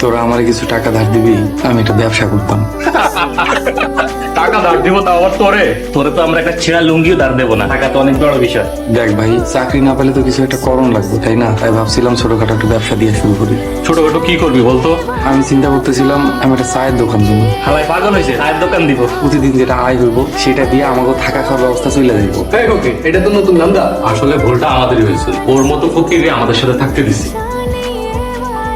তোরা আমার কিছু টাকা ধার দিবি আমি একটা ব্যবসা করতাম। টাকা ধার দিব তা আবার তোরে? তোরে তো আমরা একটা ছেঁড়া লুঙ্গিও ধার দেবো না টাকা তো অনেক বড় বিষয়। দেখ ভাই চাকরি না পেলে তো কিছু একটা করণ লাগবে তাই না? তাই ভাবছিলাম ছোটখাটো একটা ব্যবসা দিয়ে শুরু করি। ছোটখাটো কি করবি বলতো? আমি চিন্তা করতেছিলাম আমি একটা চায়ের দোকান দিব হালাই পাগল হয়েছে চায়ের দোকান দিব। প্রতিদিন যেটা আয় হইব সেটা দিয়ে আমাকে থাকা খাওয়ার ব্যবস্থা চলে যাইব। এটা তো নতুন নামদা আসলে ভুলটা আমাদেরই হয়েছিল ওর মতো ফকিরে আমাদের সাথে থাকতে দিছি।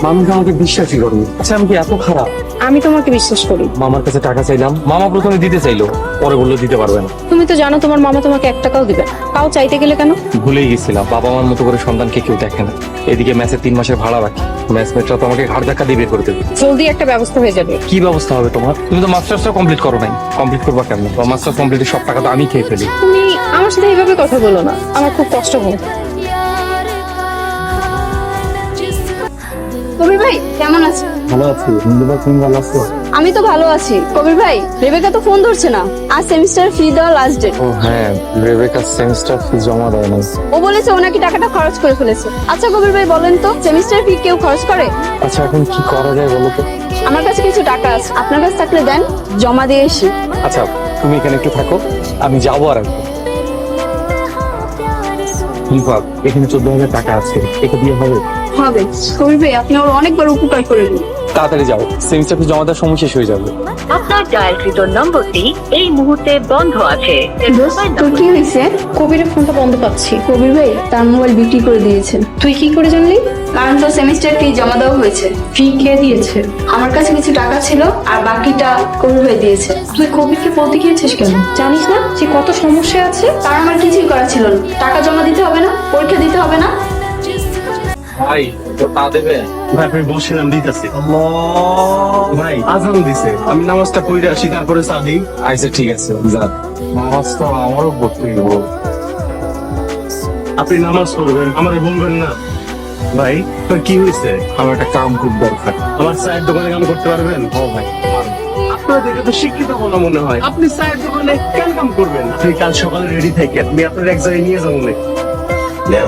মানুষ আমাকে বিশ্বাসই করেনি। আচ্ছা আমি কি এত খারাপ? আমি তোমাকে বিশ্বাস করি। মামার কাছে টাকা চাইলাম। মামা প্রথমে দিতে চাইলো পরে বলল দিতে পারবে না। তুমি তো জানো তোমার মামা তোমাকে এক টাকাও দিবে না। তাও চাইতে গেলে কেন? ভুলেই গেছিলাম। বাবা মার মতো করে সন্তানকে কেউ দেখে না। এদিকে ম্যাচের তিন মাসের ভাড়া বাকি। ম্যাচ মেটরা তো আমাকে ঘাড় ধাক্কা দিয়ে বের করে দেবে। জলদি একটা ব্যবস্থা হয়ে যাবে। কি ব্যবস্থা হবে তোমার? তুমি তো মাস্টার্সটা কমপ্লিট করো নাই। কমপ্লিট করবা কেমন? মাস্টার্স কমপ্লিটের সব টাকা তো আমি খেয়ে ফেলি। তুমি আমার সাথে এইভাবে কথা বলো না। আমার খুব কষ্ট হয়। কবির ভাই কেমন আছো? ভালো আছি। তুমি ভালো আছো? আমি তো ভালো আছি। কবির ভাই রেবেকা তো ফোন ধরছে না। আজ সেমিস্টার ফি দেওয়া লাস্ট ডেট ও হ্যাঁ রেবেকা সেমিস্টার ফি জমা দেয় নাই। ও বলেছে ও নাকি টাকাটা খরচ করে ফেলেছে। আচ্ছা কবির ভাই বলেন তো সেমিস্টার ফি কেউ খরচ করে? আচ্ছা এখন কি করা যায় বলো তো? আমার কাছে কিছু টাকা আছে। আপনার কাছে থাকলে দেন জমা দিয়ে এসি। আচ্ছা তুমি এখানে একটু থাকো। আমি যাব আর একবার বিভাগ এখানে চোদ্দ হাজার টাকা আছে এটা দিয়ে হবে? হবে। কবির ভাই আপনি ওর অনেকবার উপকার করে দিন তাড়াতাড়ি যাও সেমিস্টার ফি জমা দেওয়ার সময় শেষ হয়ে যাবে। আপনার ডায়ালকৃত নম্বরটি এই মুহূর্তে বন্ধ আছে। তোর কি হয়েছে? কবিরের ফোনটা বন্ধ পাচ্ছি। কবির ভাই তার মোবাইল বিক্রি করে দিয়েছেন। তুই কি করে জানলি? কারণ তোর সেমিস্টার ফি জমা দেওয়া হয়েছে। ফি কে দিয়েছে? আমার কাছে কিছু টাকা ছিল আর বাকিটা কবির ভাই দিয়েছে। তুই কবিরকে বলতে গিয়েছিস কেন? জানিস না যে কত সমস্যা আছে? তার আমার কিছুই করা ছিল না। টাকা জমা দিতে হবে না পরীক্ষা দিতে হবে না? ভাই তা দেবে? ভাই আমি বলছিলাম দিতেছি। ভাই আজান দিছে। আমি নামাজটা পড়ে আসি তারপরে সাদি আচ্ছা ঠিক আছে যা নামাজ তো আমারও পড়তে আপনি নামাজ পড়বেন আমারে বলবেন না। ভাই তোর কি হয়েছে? আমার একটা কাম খুব দরকার। আমার চায়ের দোকানে কাম করতে পারবেন? ও ভাই। আপনার দেখে তো শিক্ষিত মনে হয়। আপনি চায়ের দোকানে কেন কাম করবেন? আপনি কাল সকালে রেডি থাকেন। আমি আপনার এক জায়গায় নিয়ে যাব না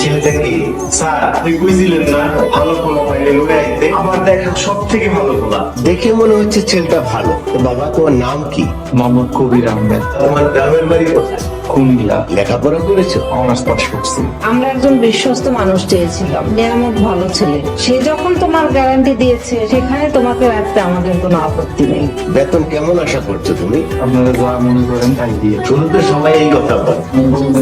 ছেলেটাকে স্যার আপনি বুঝলেন না ভালো পোলা পাইলে লোকে আইতে। আমার দেখা সব থেকে ভালো পোলা। দেখে মনে হচ্ছে ছেলেটা ভালো। তো বাবা তোমার নাম কি? মোহাম্মদ কবির আহমেদ। তোমার গ্রামের বাড়ি কোথায়? কুমিল্লা। লেখাপড়া করেছ? অনার্স পাস করছি। আমরা একজন বিশ্বস্ত মানুষ চেয়েছিলাম নিয়ামত ভালো ছেলে। সে যখন তোমার গ্যারান্টি দিয়েছে সেখানে তোমাকে রাখতে আমাদের কোনো আপত্তি নেই। বেতন কেমন আশা করছ তুমি? আপনারা যা মনে করেন তাই দিয়ে। শুরুতে সবাই এই কথা বলে।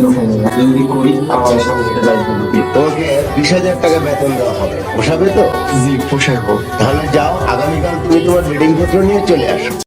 তোমাকে বিশ হাজার টাকা বেতন দেওয়া হবে। পোষাবে তো? জি পোষাবো। হোক তাহলে যাও আগামীকাল তুমি তোমার বেডিং পত্র নিয়ে চলে আসো।